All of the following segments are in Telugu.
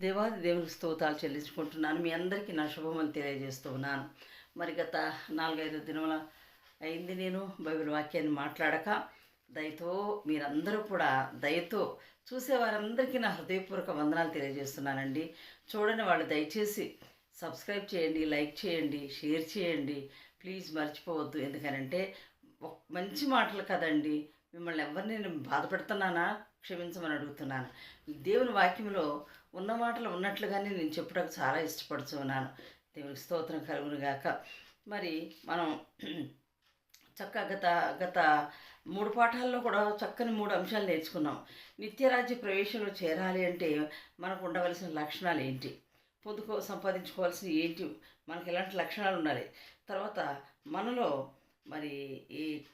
దేవాది దేవునికి స్తోతాలు చెల్లించుకుంటున్నాను. మీ అందరికీ నా శుభమని తెలియజేస్తున్నాను మరి గత నాలుగైదు దినముల అయింది నేను బైబిల్ వాక్యాన్ని మాట్లాడక దయతో మీరందరూ కూడా దయతో చూసేవారందరికీ నా హృదయపూర్వక వందనాలు తెలియజేస్తున్నానండి. చూడని వాళ్ళు దయచేసి సబ్స్క్రైబ్ చేయండి లైక్ చేయండి షేర్ చేయండి. ప్లీజ్ మర్చిపోవద్దు. ఎందుకనంటే మంచి మాటలు కదండి. మిమ్మల్ని ఎవరిని నేను బాధపెడుతున్నానా క్షమించమని అడుగుతున్నాను. దేవుని వాక్యంలో ఉన్న మాటలు ఉన్నట్లుగానే నేను చెప్పడానికి చాలా ఇష్టపడుతూ ఉన్నాను దేవునికి స్తోత్రం కలుగును గాక. మరి మనం చక్క గత గత మూడు పాఠాల్లో కూడా చక్కని మూడు అంశాలు నేర్చుకున్నాం. నిత్యరాజ్య ప్రవేశంలో చేరాలి అంటే మనకు ఉండవలసిన లక్షణాలు ఏంటి? పొందుకో సంపాదించుకోవాల్సిన ఏంటి? మనకి ఎలాంటి లక్షణాలు ఉండాలి? తర్వాత మనలో మరి ఈ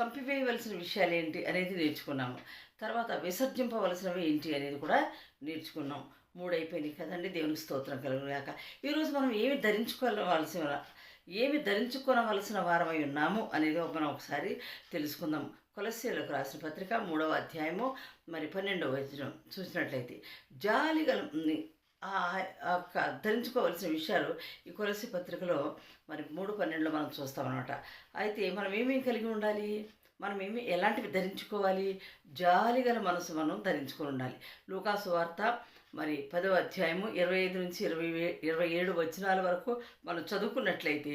చంపివేయవలసిన విషయాలు ఏంటి అనేది నేర్చుకున్నాము. తర్వాత విసర్జింపవలసినవి ఏంటి అనేది కూడా నేర్చుకున్నాం. మూడైపోయినాయి కదండి. దేవుని స్తోత్రం కలుగుగాక ఈరోజు మనం ఏమి ధరించుకోవాల్సిన ఏమి ధరించుకోనవలసిన వారమై ఉన్నాము అనేది మనం ఒకసారి తెలుసుకుందాం. కొలసీలకు రాసిన పత్రిక మూడవ అధ్యాయము మరి పన్నెండవ వచనం చూసినట్లయితే జాలి గల ధరించుకోవాల్సిన విషయాలు ఈ కొలసి పత్రికలో మరి మూడు పన్నెండులో మనం చూస్తామన్నమాట. అయితే మనం ఏమేమి కలిగి ఉండాలి? మనం ఏమి ఎలాంటివి ధరించుకోవాలి? జాలి గల మనసు మనం ధరించుకొని ఉండాలి. లూకాసు వార్త మరి పదవ అధ్యాయము ఇరవై ఐదు నుంచి ఇరవై ఇరవై ఏడు వచనాల వరకు మనం చదువుకున్నట్లయితే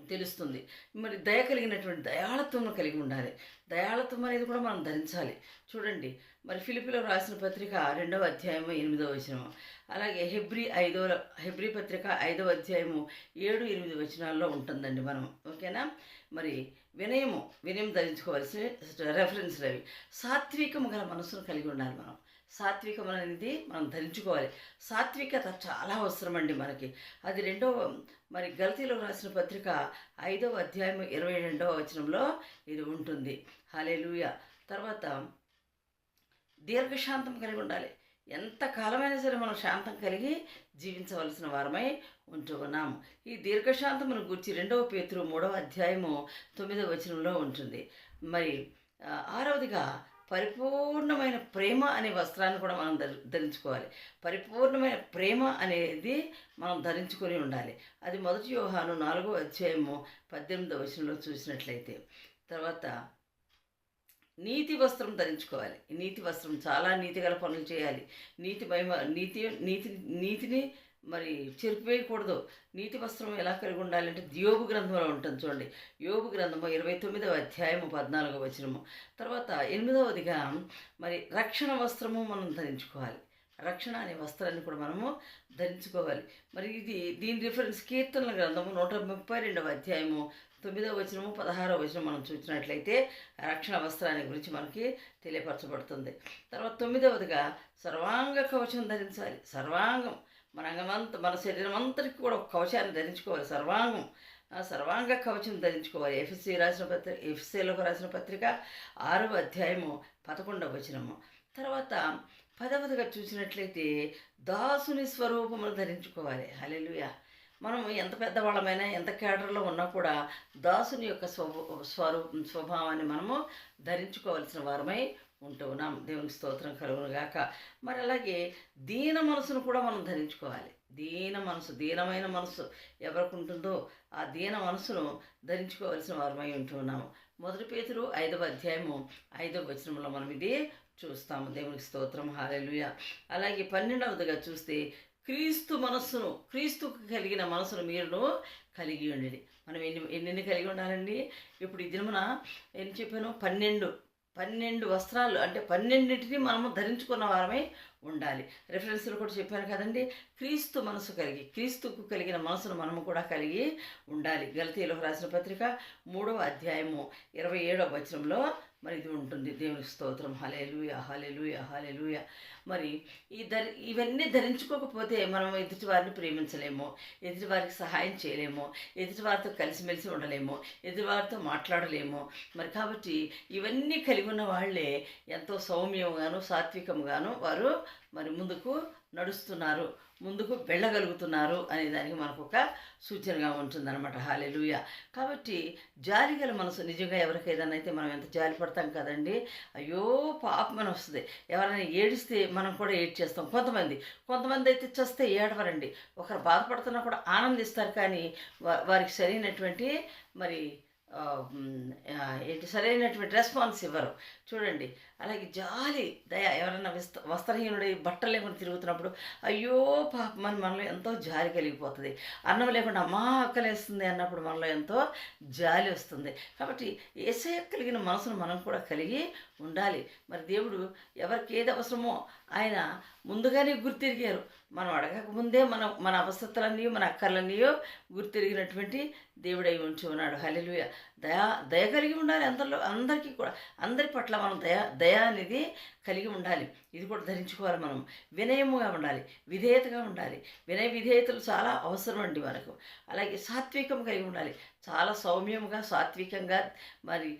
తెలుస్తుంది. మరి దయ కలిగినటువంటి దయాళత్వం కలిగి ఉండాలి. దయాళత్వం అనేది కూడా మనం ధరించాలి. చూడండి మరి ఫిలిపిలో రాసిన పత్రిక రెండవ అధ్యాయము ఎనిమిదవ వచనము. అలాగే హెబ్రి ఐదో హెబ్రి పత్రిక ఐదవ అధ్యాయము ఏడు ఎనిమిది వచనాల్లో ఉంటుందండి మనం ఓకేనా? మరి వినయము వినయం ధరించుకోవాల్సిన రెఫరెన్స్లు అవి సాత్వికము గల మనసును కలిగి ఉండాలి మనం. సాత్వికం అనేది మనం ధరించుకోవాలి. సాత్వికత చాలా అవసరం అండి మనకి. అది రెండవ మరి గల్తీలో రాసిన పత్రిక ఐదవ అధ్యాయం ఇరవై రెండవ వచనంలో ఇది ఉంటుంది. హాలేలుయ తర్వాత దీర్ఘశాంతం కలిగి ఉండాలి. ఎంత కాలమైనా సరే మనం శాంతం కలిగి జీవించవలసిన వారమై ఉంటూ ఉన్నాము ఈ దీర్ఘశాంతమును గురించి రెండవ పేతురు మూడవ అధ్యాయము తొమ్మిదవ వచనంలో ఉంటుంది. మరి ఆరవదిగా పరిపూర్ణమైన ప్రేమ అనే వస్త్రాన్ని కూడా మనం ధరించుకోవాలి. పరిపూర్ణమైన ప్రేమ అనేది మనం ధరించుకొని ఉండాలి. అది మొదటి వ్యూహాను నాలుగో అధ్యాయము పద్దెనిమిదవ వచనంలో చూసినట్లయితే తర్వాత నీతి వస్త్రం ధరించుకోవాలి. నీతి వస్త్రం చాలా నీతి గల పనులు చేయాలి. నీతి మహిమ నీతి నీతి నీతిని మరి చెరిపివేయకూడదు. నీతి వస్త్రం ఎలా కలిగి ఉండాలంటే యోగు గ్రంథంలో ఉంటుంది చూడండి. యోగు గ్రంథము ఇరవై తొమ్మిదవ అధ్యాయము పద్నాలుగవ వచనము. తర్వాత ఎనిమిదవదిగా మరి రక్షణ వస్త్రము మనం ధరించుకోవాలి. రక్షణ అనే వస్త్రాన్ని కూడా మనము ధరించుకోవాలి. మరి ఇది దీని రిఫరెన్స్ కీర్తనల గ్రంథము నూట ముప్పై రెండవ అధ్యాయము తొమ్మిదవ వచనము పదహారవ వచనం మనం చూసినట్లయితే రక్షణ వస్త్రాన్ని గురించి మనకి తెలియపరచబడుతుంది. తర్వాత తొమ్మిదవదిగా సర్వాంగ కవచం ధరించాలి. సర్వాంగం. మన అంగమంత మన శరీరం అంతటికి కూడా ఒక కవచాన్ని ధరించుకోవాలి సర్వాంగం. సర్వాంగ కవచం ధరించుకోవాలి. ఎఫ్ఎస్సి రాసిన పత్రిక ఎఫ్ఎస్సీలోకి రాసిన పత్రిక ఆరవ అధ్యాయము పదకొండవ వచనము. తర్వాత పదవదిగా చూసినట్లయితే దాసుని స్వరూపమును ధరించుకోవాలి. హలెలుయ మనం ఎంత పెద్దవాళ్ళమైనా ఎంత కేడర్లో ఉన్నా కూడా దాసుని యొక్క స్వ స్వరూపం స్వభావాన్ని మనము ధరించుకోవాల్సిన వారమై ఉంటూ ఉన్నాం దేవుని స్తోత్రం కలుగునుగాక. మరి అలాగే దీన మనసును కూడా మనం ధరించుకోవాలి. దీన మనసు దీనమైన మనసు ఎవరికి ఉంటుందో ఆ దీన మనసును ధరించుకోవాల్సిన వారమై ఉంటున్నాము. మొదటి పేతురు ఐదవ అధ్యాయము ఐదవ వచనంలో మనం ఇది చూస్తాము. దేవునికి స్తోత్రం. హాలెలుయ అలాగే పన్నెండవదిగా చూస్తే క్రీస్తు మనస్సును క్రీస్తుకు కలిగిన మనసును మీరును కలిగి ఉండండి మనం ఎన్ని ఎన్ని కలిగి ఉండాలండి? ఇప్పుడు ఈ దినమున ఏం చెప్పాను? పన్నెండు పన్నెండు వస్త్రాలు అంటే పన్నెండింటిని మనము ధరించుకున్న వారమై ఉండాలి. రెఫరెన్స్లు కూడా చెప్పాను కదండి క్రీస్తు మనసు కలిగి క్రీస్తుకు కలిగిన మనసును మనము కూడా కలిగి ఉండాలి. గలతీలకు రాసిన పత్రిక మూడవ అధ్యాయము ఇరవై ఏడవ వచనంలో మరి ఇది ఉంటుంది. దేవుని స్తోత్రం. హలేలుయ హలేలుయ హలేలుయ మరి ఈ ధరి ఇవన్నీ ధరించుకోకపోతే మనం ఎదుటి వారిని ప్రేమించలేము. ఎదుటి వారికి సహాయం చేయలేము. ఎదుటి వారితో కలిసిమెలిసి ఉండలేము. ఎదుటి వారితో మాట్లాడలేము. మరి కాబట్టి ఇవన్నీ కలిగి ఉన్న వాళ్ళే ఎంతో సౌమ్యంగాను సాత్వికంగాను వారు మరి ముందుకు నడుస్తున్నారు. ముందుకు వెళ్ళగలుగుతున్నారు అనే దానికి మనకు ఒక సూచనగా ఉంటుందన్నమాట. హాలెలుయ కాబట్టి జాలి గల మనసు నిజంగా ఎవరికైనా అయితే మనం ఎంత జాలి పడతాం కదండి. అయ్యో పాపమని వస్తుంది. ఎవరైనా ఏడిస్తే మనం కూడా ఏడ్చేస్తాం. కొంతమంది కొంతమంది అయితే చస్తే ఏడవరండి. ఒకరు బాధపడుతున్నా కూడా ఆనందిస్తారు కానీ వారికి సరైనటువంటి మరి ఏంటి సరైనటువంటి రెస్పాన్స్ ఇవ్వరు. చూడండి అలాగే జాలి దయ ఎవరైనా విస్త వస్త్రహీనుడై బట్టలు లేకుండా తిరుగుతున్నప్పుడు అయ్యో పాపం మన మనలో ఎంతో జాలి కలిగిపోతుంది. అన్నం లేకుండా అమ్మా ఆకలేస్తుంది అన్నప్పుడు మనలో ఎంతో జాలి వస్తుంది. కాబట్టి ఏసే కలిగిన మనసును మనం కూడా కలిగి ఉండాలి. మరి దేవుడు ఎవరికి ఏది అవసరమో ఆయన ముందుగానే గుర్తిరిగారు. మనం అడగక ముందే మనం మన అవసరతలన్నీ మన అక్కర్లన్నీయో గుర్తిరిగినటువంటి దేవుడై ఉంచి ఉన్నాడు హలిలుయ దయా దయ కలిగి ఉండాలి అందరిలో అందరికీ కూడా. అందరి పట్ల మనం దయ దయ అనేది కలిగి ఉండాలి. ఇది కూడా ధరించుకోవాలి మనం. వినయముగా ఉండాలి విధేయతగా ఉండాలి. వినయ విధేయతలు చాలా అవసరం అండి మనకు. అలాగే సాత్వికం కలిగి ఉండాలి. చాలా సౌమ్యంగా సాత్వికంగా మరి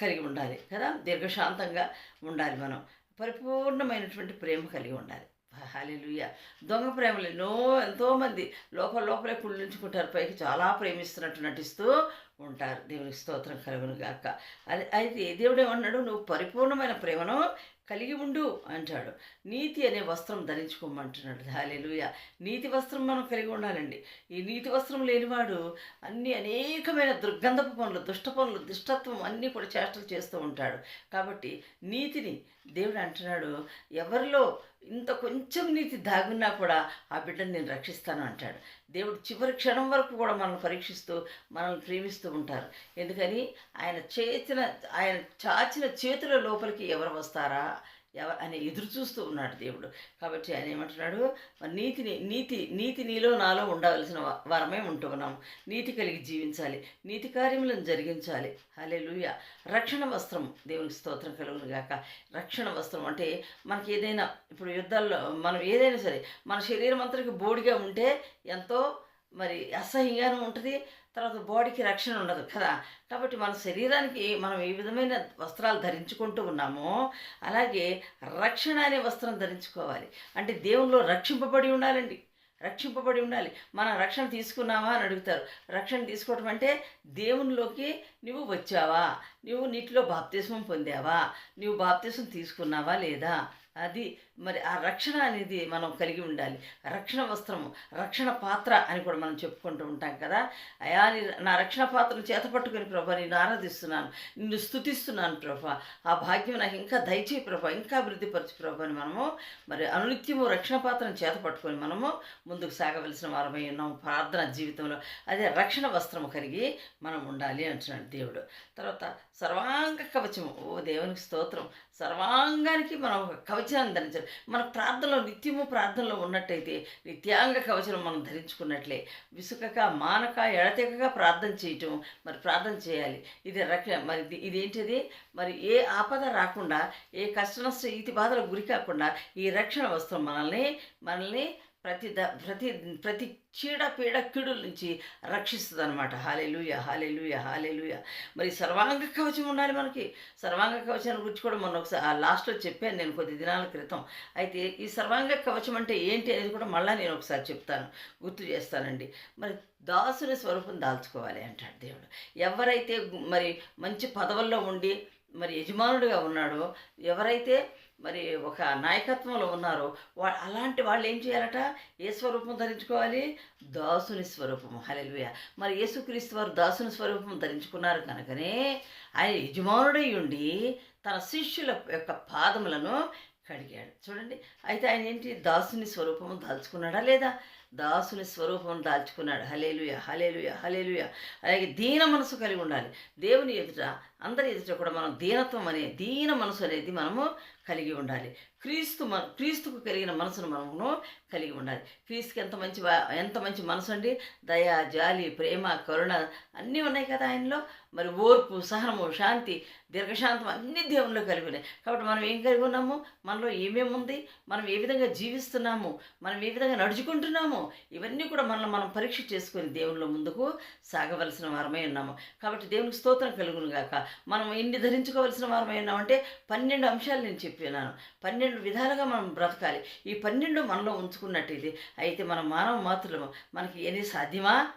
కలిగి ఉండాలి కదా. దీర్ఘశాంతంగా ఉండాలి మనం. పరిపూర్ణమైనటువంటి ప్రేమ కలిగి ఉండాలి. హాలేలుయ దొంగ ప్రేమలు ఎన్నో ఎంతోమంది లోపల లోపలే కుళ్ళించుకుంటారు. పైకి చాలా ప్రేమిస్తున్నట్టు నటిస్తూ ఉంటారు. దేవునికి స్తోత్రం కలుగును గాక. అది అయితే దేవుడు ఏమన్నాడు నువ్వు పరిపూర్ణమైన ప్రేమను కలిగి ఉండు అంటాడు. నీతి అనే వస్త్రం ధరించుకోమంటున్నాడు. హాలేలుయ నీతి వస్త్రం మనం కలిగి ఉండాలండి. ఈ నీతి వస్త్రం లేనివాడు అన్ని అనేకమైన దుర్గంధపు పనులు దుష్ట పనులు దుష్టత్వం అన్నీ కూడా చేష్టలు చేస్తూ ఉంటాడు. కాబట్టి నీతిని దేవుడు అంటున్నాడు ఎవరిలో ఇంత కొంచెం నీతి దాగున్నా కూడా ఆ బిడ్డను నేను రక్షిస్తాను అంటాడు. దేవుడు చివరి క్షణం వరకు కూడా మనల్ని పరీక్షిస్తూ మనల్ని ప్రేమిస్తూ ఉంటారు. ఎందుకని? ఆయన చేసిన ఆయన చాచిన చేతుల లోపలికి ఎవరు వస్తారా? ఎవ అని ఎదురు చూస్తూ ఉన్నాడు దేవుడు. కాబట్టి ఆయన ఏమంటున్నాడు? నీతిని నీతి నీతి నీలో నాలో ఉండవలసిన వరమే ఉంటున్నాం నీతి కలిగి జీవించాలి. నీతి కార్యములను జరిగించాలి. హలే రక్షణ వస్త్రం దేవునికి స్తోత్రం కలుగును గాక. రక్షణ వస్త్రం అంటే మనకి ఏదైనా ఇప్పుడు యుద్ధాల్లో మనం ఏదైనా సరే మన శరీరం అంతటికి బోడిగా ఉంటే ఎంతో మరి అసహ్యంగానూ ఉంటుంది తర్వాత బాడీకి రక్షణ ఉండదు కదా. కాబట్టి మన శరీరానికి మనం ఏ విధమైన వస్త్రాలు ధరించుకుంటూ ఉన్నామో అలాగే రక్షణ అనే వస్త్రం ధరించుకోవాలి. అంటే దేవుల్లో రక్షింపబడి ఉండాలండి. రక్షింపబడి ఉండాలి. మన రక్షణ తీసుకున్నావా అని అడుగుతారు. రక్షణ తీసుకోవటం అంటే దేవునిలోకి నువ్వు వచ్చావా? నువ్వు నీటిలో బాప్తిస్మం పొందావా? నువ్వు బాప్తిస్మం తీసుకున్నావా లేదా? అది మరి ఆ రక్షణ అనేది మనం కలిగి ఉండాలి. రక్షణ వస్త్రము రక్షణ పాత్ర అని కూడా మనం చెప్పుకుంటూ ఉంటాం కదా. అయా నా రక్షణ పాత్రను చేతపట్టుకుని ప్రభా నేను ఆరాధిస్తున్నాను నిన్ను స్తుతిస్తున్నాను ప్రభా. ఆ భాగ్యం నాకు ఇంకా దయచేయి ప్రభా ఇంకా అభివృద్ధిపరచు ప్రభా అని మనము మరి అనునిత్యము రక్షణ పాత్రను చేతపట్టుకొని మనము ముందుకు సాగవలసిన వారమై ఉన్నాము ప్రార్థన జీవితంలో. అదే రక్షణ వస్త్రము కలిగి మనం ఉండాలి అంటున్నాడు దేవుడు. తర్వాత సర్వాంగ కవచము ఓ దేవునికి స్తోత్రం. సర్వాంగానికి మనం ఒక కవచాన్ని ధరించాలి మన ప్రార్థనలో నిత్యము ప్రార్థనలో ఉన్నట్టయితే నిత్యాంగ కవచం మనం ధరించుకున్నట్లే. విసుకక మానక ఎడతెగక ప్రార్థన చేయటం మరి ప్రార్థన చేయాలి. ఇది రక మరి ఇదేంటిది? మరి ఏ ఆపద రాకుండా ఏ కష్ట నష్ట ఇతి బాధలకు గురి కాకుండా ఈ రక్షణ వస్త్రం మనల్ని మనల్ని ప్రతి ద ప్రతి ప్రతి చీడ పీడ కిడుల నుంచి రక్షిస్తుంది అనమాట హాలేలుయ హాలేలుయ హాలేలుయ. మరి సర్వాంగ కవచం ఉండాలి మనకి. సర్వాంగ కవచాన్ని గురించి కూడా మొన్న ఒకసారి ఆ లాస్ట్లో చెప్పాను నేను కొద్ది దినాల క్రితం. అయితే ఈ సర్వాంగ కవచం అంటే ఏంటి అనేది కూడా మళ్ళీ నేను ఒకసారి చెప్తాను. గుర్తు చేస్తానండి. మరి దాసుని స్వరూపం దాల్చుకోవాలి అంటాడు దేవుడు. ఎవరైతే మరి మంచి పదవుల్లో ఉండి మరి యజమానుడిగా ఉన్నాడో ఎవరైతే మరి ఒక నాయకత్వంలో ఉన్నారో వా అలాంటి వాళ్ళు ఏం చేయాలట? ఏ స్వరూపం ధరించుకోవాలి? దాసుని స్వరూపము హల్లెలూయా. మరి యేసుక్రీస్తు వారు దాసుని స్వరూపం ధరించుకున్నారు కనుకనే ఆయన యజమానుడై ఉండి తన శిష్యుల యొక్క పాదములను కడిగాడు. చూడండి. అయితే ఆయన ఏంటి? దాసుని స్వరూపము దాల్చుకున్నాడా లేదా? దాసుని స్వరూపం దాల్చుకున్నాడు. హలేలుయ హలేలుయ హలేలుయ అలాగే దీన మనసు కలిగి ఉండాలి. దేవుని ఎదుట అందరి ఎదుట కూడా మనం దీనత్వం అనే దీన మనసు అనేది మనము కలిగి ఉండాలి. క్రీస్తు మన క్రీస్తుకు కలిగిన మనసును మనము కలిగి ఉండాలి. క్రీస్తుకి ఎంత మంచి ఎంత మంచి మనసు అండి? దయ జాలి ప్రేమ కరుణ అన్నీ ఉన్నాయి కదా ఆయనలో. మరి ఓర్పు సహనము శాంతి దీర్ఘశాంతం అన్ని దేవుళ్ళు కలిగి ఉన్నాయి. కాబట్టి మనం ఏం కలిగి ఉన్నాము? మనలో ఏమేమి ఉంది? మనం ఏ విధంగా జీవిస్తున్నాము? మనం ఏ విధంగా నడుచుకుంటున్నాము? ఇవన్నీ కూడా మనల్ని మనం పరీక్ష చేసుకొని దేవుళ్ళ ముందుకు సాగవలసిన వారమై ఉన్నాము. కాబట్టి దేవునికి స్తోత్రం కలుగును గాక. మనం ఇన్ని ధరించుకోవలసిన వారం ఉన్నామంటే పన్నెండు అంశాలు నేను చెప్పినాను. పన్నెండు విధాలుగా మనం బ్రతకాలి. ఈ పన్నెండు మనలో ఉంచుకున్నట్టు ఇది. అయితే మనం మానవ మాతృలము మనకి ఎన్ని సాధ్యమా?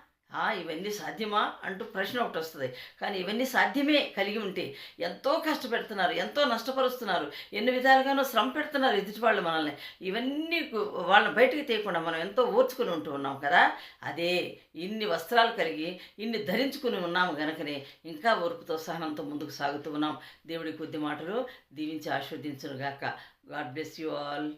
ఇవన్నీ సాధ్యమా అంటూ ప్రశ్న ఒకటి వస్తుంది కానీ ఇవన్నీ సాధ్యమే కలిగి ఉంటే ఎంతో కష్టపెడుతున్నారు ఎంతో నష్టపరుస్తున్నారు ఎన్ని విధాలుగానో శ్రమ పెడుతున్నారు ఎదుటి వాళ్ళు మనల్ని. ఇవన్నీ వాళ్ళని బయటకు తీయకుండా మనం ఎంతో ఓర్చుకుని ఉంటూ ఉన్నాం కదా. అదే ఇన్ని వస్త్రాలు కలిగి ఇన్ని ధరించుకుని ఉన్నాము గనకనే ఇంకా ఓర్పుతో సహనంతో ముందుకు సాగుతూ ఉన్నాం. దేవుడి కొద్ది మాటలు దీవించి ఆస్వాదించును గాక గాడ్ బ్లెస్ యూ ఆల్.